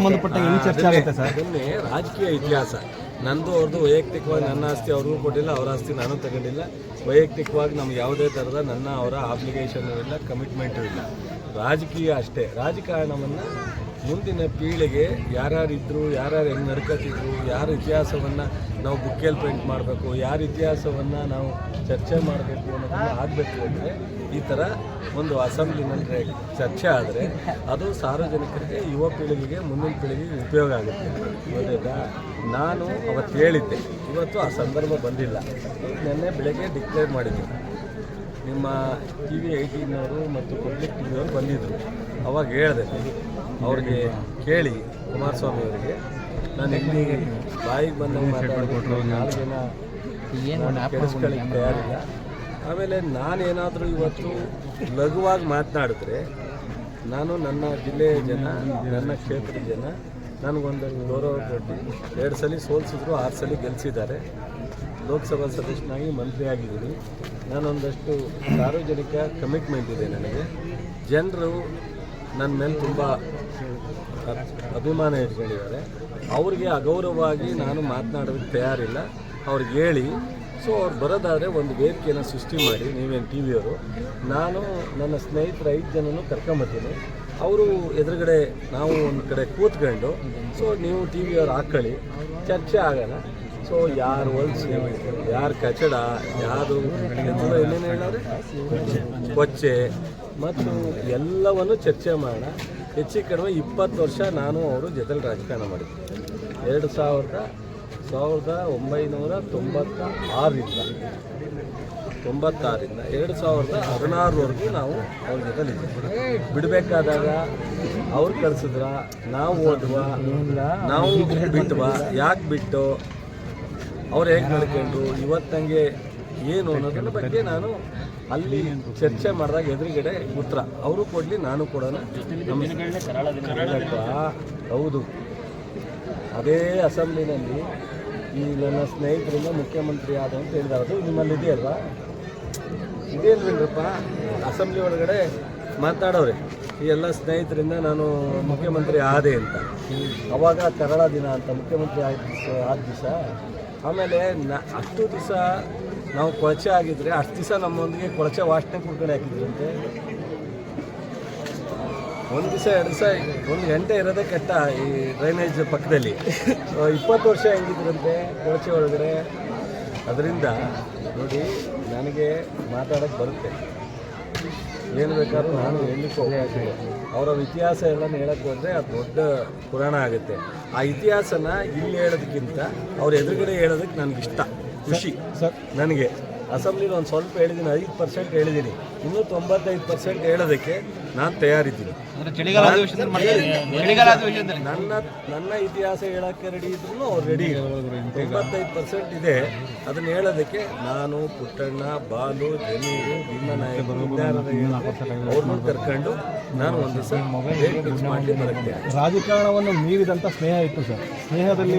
ಸಂಬಂಧಪಟ್ಟ ಏನು ಚರ್ಚೆ ಆಗುತ್ತೆ ಸರ್? ಅದನ್ನೇ ರಾಜಕೀಯ ಇತಿಹಾಸ. ನಂದು ಅವ್ರದ್ದು ವೈಯಕ್ತಿಕವಾಗಿ ನನ್ನ ಆಸ್ತಿ ಅವ್ರಿಗೂ ಕೊಟ್ಟಿಲ್ಲ ಅವರ ಆಸ್ತಿ ನಾನು ತಗೊಂಡಿಲ್ಲ. ವೈಯಕ್ತಿಕವಾಗಿ ನಮ್ಗೆ ಯಾವುದೇ ಥರದ ನನ್ನ ಅವರ ಆಬ್ಲಿಗೇಷನ್ ಇಲ್ಲ ಕಮಿಟ್ಮೆಂಟು ಇಲ್ಲ. ರಾಜಕೀಯ ಅಷ್ಟೇ. ರಾಜಕಾರಣವನ್ನು ಮುಂದಿನ ಪೀಳಿಗೆ ಯಾರ್ಯಾರು ಇದ್ದರು ಯಾರ್ಯಾರು ಹೆಂಗೆ ನಡ್ಕೋತಿದ್ರು ಯಾರ ಇತಿಹಾಸವನ್ನು ನಾವು ಬುಕ್ಕೇಲಿ ಪ್ರಿಂಟ್ ಮಾಡಬೇಕು, ಯಾರ ಇತಿಹಾಸವನ್ನು ನಾವು ಚರ್ಚೆ ಮಾಡಬೇಕು ಅನ್ನೋದನ್ನು ಆಗಬೇಕು ಅಂದರೆ ಈ ಥರ ಒಂದು ಅಸೆಂಬ್ಲಿನಲ್ಲಿ ಚರ್ಚೆ ಆದರೆ ಅದು ಸಾರ್ವಜನಿಕರಿಗೆ, ಯುವ ಪೀಳಿಗೆಗೆ, ಮುಂದಿನ ಪೀಳಿಗೆಗೆ ಉಪಯೋಗ ಆಗುತ್ತೆ. ಗೊತ್ತಾಯ್ತಾ ನಾನು ಅವತ್ತು ಹೇಳಿದ್ದೆ, ಇವತ್ತು ಆ ಸಂದರ್ಭ ಬಂದಿಲ್ಲ. ನಿನ್ನೆ ಬೆಳಗ್ಗೆ ಡಿಕ್ಲೇರ್ ಮಾಡಿದ್ದೆ ನಿಮ್ಮ ಟಿ ವಿ ಏಯ್ಟೀನವರು ಮತ್ತು ಪಬ್ಲಿಕ್ ಟಿ ವಿಯವರು ಬಂದಿದ್ದರು ಅವಾಗ ಹೇಳಿದೆ ಅವ್ರಿಗೆ ಕೇಳಿ ಕುಮಾರಸ್ವಾಮಿ ಅವರಿಗೆ ನಾನು ಇಲ್ಲಿ ಬಾಯಿಗೆ ಬಂದಂಗೆ ಮಾತಾಡ್ಬಿಟ್ಟು ಏನು ಕೆಡಿಸ್ಕೊಳ್ಳಿಕ್ಕೆ ತಯಾರಿಲ್ಲ. ಆಮೇಲೆ ನಾನೇನಾದರೂ ಇವತ್ತು ಲಘುವಾಗಿ ಮಾತನಾಡಿದ್ರೆ ನಾನು ನನ್ನ ಜಿಲ್ಲೆಯ ಜನ ನನ್ನ ಕ್ಷೇತ್ರದ ಜನ ನನಗೊಂದು ಗೌರವ ಕೊಟ್ಟು ಎರಡು ಸಲ ಸೋಲಿಸಿದ್ರು ಆರು ಸಲ ಗೆಲ್ಲಿಸಿದ್ದಾರೆ ಲೋಕಸಭಾ ಸದಸ್ಯನಾಗಿ ಮಂತ್ರಿ ಆಗಿದ್ದೀನಿ. ನಾನೊಂದಷ್ಟು ಸಾರ್ವಜನಿಕ ಕಮಿಟ್ಮೆಂಟ್ ಇದೆ ನನಗೆ. ಜನರು ನನ್ನ ಮೇಲೆ ತುಂಬ ಅಭಿಮಾನ ಇಟ್ಕೊಂಡಿದ್ದಾರೆ. ಅವ್ರಿಗೆ ಅಗೌರವವಾಗಿ ನಾನು ಮಾತನಾಡೋದಕ್ಕೆ ತಯಾರಿಲ್ಲ. ಅವ್ರಿಗೆ ಹೇಳಿ. ಸೊ ಅವ್ರು ಬರೋದಾದರೆ ಒಂದು ವೇದಿಕೆಯನ್ನು ಸೃಷ್ಟಿ ಮಾಡಿ. ನೀವೇನು ಟಿ ವಿಯವರು ನಾನು ನನ್ನ ಸ್ನೇಹಿತರ ಐದು ಜನನೂ ಕರ್ಕೊಂಬರ್ತೀನಿ. ಅವರು ಎದುರುಗಡೆ ನಾವು ಒಂದು ಕಡೆ ಕೂತ್ಕೊಂಡು. ಸೊ ನೀವು ಟಿ ವಿಯವ್ರು ಹಾಕ್ಕೊಳ್ಳಿ ಚರ್ಚೆ ಆಗೋಣ. ಸೊ ಯಾರು ಹೊಲ್ಸು ಯಾರು ಕಚಡ, ಯಾರು ಏನೇನು ಹೇಳೋರೆ ಕೊಚ್ಚೆ. ಮತ್ತು ಎಲ್ಲವನ್ನು ಚರ್ಚೆ ಮಾಡೋಣ. ಹೆಚ್ಚು ಕಡಿಮೆ ಇಪ್ಪತ್ತು ವರ್ಷ ನಾನು ಅವರು ಜೊತೆಲಿ ರಾಜಕಾರಣ ಮಾಡಿದ್ದೆ. ಎರಡು ಸಾವಿರದ ಸಾವಿರದ ಒಂಬೈನೂರ ತೊಂಬತ್ತ ಆರರಿಂದ ತೊಂಬತ್ತಾರರಿಂದ, ಎರಡು ಸಾವಿರದ ಹದಿನಾರವರೆಗೂ ನಾವು ಅವ್ರ ಜೊತೆಲಿದ್ವಿ ಬಿಡಬೇಕಾದಾಗ ಅವ್ರು ಕಳಿಸಿದ್ರ, ನಾವು ಓದುವ, ನಾವು ಬಿಟ್ಟುವ ಯಾಕೆ ಬಿಟ್ಟು, ಅವ್ರು ಹೇಗೆ ನಡ್ಕೊಂಡ್ರು, ಇವತ್ತಂಗೆ ಏನು ಅನ್ನೋದ್ರ ಬಗ್ಗೆ ನಾನು ಅಲ್ಲಿ ಚರ್ಚೆ ಮಾಡಿದಾಗ ಎದುರುಗಡೆ ಉತ್ತರ ಅವರು ಕೊಡಲಿ, ನಾನು ಕೊಡೋಣ. ಹೌದು. ಅದೇ ಅಸೆಂಬ್ಲಿನಲ್ಲಿ ಈ ನನ್ನ ಸ್ನೇಹಿತರಿಂದ ಮುಖ್ಯಮಂತ್ರಿ ಆದ ಅಂತ ಹೇಳಿದ ಅದು ನಿಮ್ಮಲ್ಲಿ ಇದೆಯಲ್ವಾ ಇದೇನ್ವೇನ್ರಪ್ಪ ಅಸೆಂಬ್ಲಿ ಒಳಗಡೆ ಮಾತಾಡೋರೆ ಈ ಎಲ್ಲ ಸ್ನೇಹಿತರಿಂದ ನಾನು ಮುಖ್ಯಮಂತ್ರಿ ಆದೆ ಅಂತ. ಅವಾಗ ಕರಾಳ ದಿನ ಅಂತ ಮುಖ್ಯಮಂತ್ರಿ ಆದ ದಿವಸ. ಆಮೇಲೆ ನ ಅಷ್ಟು ದಿವಸ ನಾವು ಕೊಳಚೆ ಆಗಿದ್ರೆ ಅಷ್ಟು ದಿವಸ ನಮ್ಮೊಂದಿಗೆ ಕೊಳಚೆ ವಾಸನೆ ಕುಡ್ಕೊಂಡು ಹಾಕಿದ್ರಂತೆ. ಒಂದು ದಿವಸ, ಎರಡು ದಿವಸ, ಒಂದು ಗಂಟೆ ಇರೋದೇ ಕೆಟ್ಟ ಈ ಡ್ರೈನೇಜ್ ಪಕ್ಕದಲ್ಲಿ. ಇಪ್ಪತ್ತು ವರ್ಷ ಹೆಂಗಿದ್ರಂತೆ ಕೊಳಚೆ ಒಳಗಡೆ? ಅದರಿಂದ ನೋಡಿ, ನನಗೆ ಮಾತಾಡೋಕ್ಕೆ ಬರುತ್ತೆ. ಏನು ಬೇಕಾದ್ರೂ ನಾನು ಹೇಳಲಿಕ್ಕೆ ಹೋಗ್ತೀನಿ. ಅವರ ಇತಿಹಾಸ ಎಲ್ಲ ಹೇಳಕ್ಕೆ ಹೋದರೆ ಅದು ದೊಡ್ಡ ಪುರಾಣ ಆಗುತ್ತೆ. ಆ ಇತಿಹಾಸನ ಇಲ್ಲಿ ಹೇಳೋದಕ್ಕಿಂತ ಅವ್ರ ಎದುರುಗಡೆ ಹೇಳೋದಕ್ಕೆ ನನಗಿಷ್ಟ. ಖುಷಿ. ಸರ್ ನನಗೆ ಅಸೆಂಬ್ಲಿಲಿ ಒಂದು ಸ್ವಲ್ಪ ಹೇಳಿದ್ದೀನಿ ಐದು ಪರ್ಸೆಂಟ್ ಹೇಳಿದ್ದೀನಿ. ಇನ್ನೂ ತೊಂಬತ್ತೈದು ಪರ್ಸೆಂಟ್ ಹೇಳೋದಕ್ಕೆ ನಾನು ತಯಾರಿದ್ದೀನಿ. ನನ್ನ ನನ್ನ ಇತಿಹಾಸ ಹೇಳಕ್ಕೆ ರೆಡಿ ಇದ್ರು ಅವ್ರು ರೆಡಿ ತೊಂಬತ್ತೈದು ಪರ್ಸೆಂಟ್ ಇದೆ. ಅದನ್ನ ಹೇಳೋದಕ್ಕೆ ನಾನು ಪುಟ್ಟಣ್ಣ ಬಾಲು ಜಮೀರು ಭೀಮನಾಯಕರು ಅವ್ರನ್ನೂ ಕರ್ಕೊಂಡು ನಾನು ಒಂದು ದಿವಸ ಮೊಬೈಲ್ ಮಾಡಿ ಬರುತ್ತೆ. ರಾಜಕಾರಣವನ್ನು ಮೀರಿದಂಥ ಸ್ನೇಹ ಇತ್ತು ಸರ್. ಸ್ನೇಹದಲ್ಲಿ